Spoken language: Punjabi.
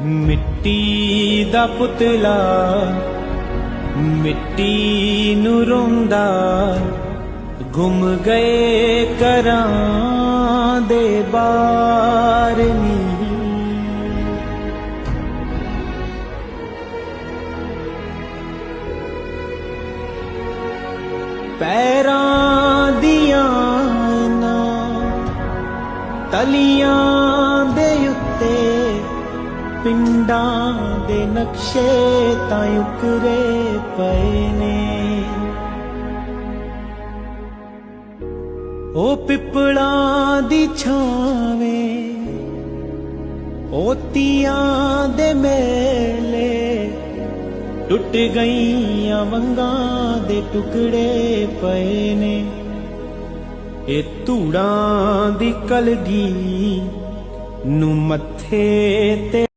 ਮਿੱਟੀ ਦਾ ਪੁਤਲਾ, ਮਿੱਟੀ ਨੂੰ ਰੋਂਦਾ, ਗੁੰਮ ਗਏ ਕਰਾਂ ਦੇ ਬਾਰਨੀ ਪੈਰਾਂ ਦੀਆਂ ਨਾ ਤਲੀਆਂ ਪਿੰਡਾਂ ਦੇ ਨਕਸ਼ੇ ਤਾਂ ਉਕਰੇ ਪਏ ਨੇ। ਉਹ ਪਿੱਪਲਾਂ ਦੀ ਛਾਵੇਂ, ਉਹ ਤੀਆਂ ਦੇ ਮੇਲੇ, ਟੁੱਟ ਗਈਆਂ ਵੰਗਾਂ ਦੇ ਟੁਕੜੇ ਪਏ ਨੇ। ਇਹ ਧੂੜਾਂ ਦੀ ਕਲਗੀ ਨੂੰ ਮੱਥੇ ਤੇ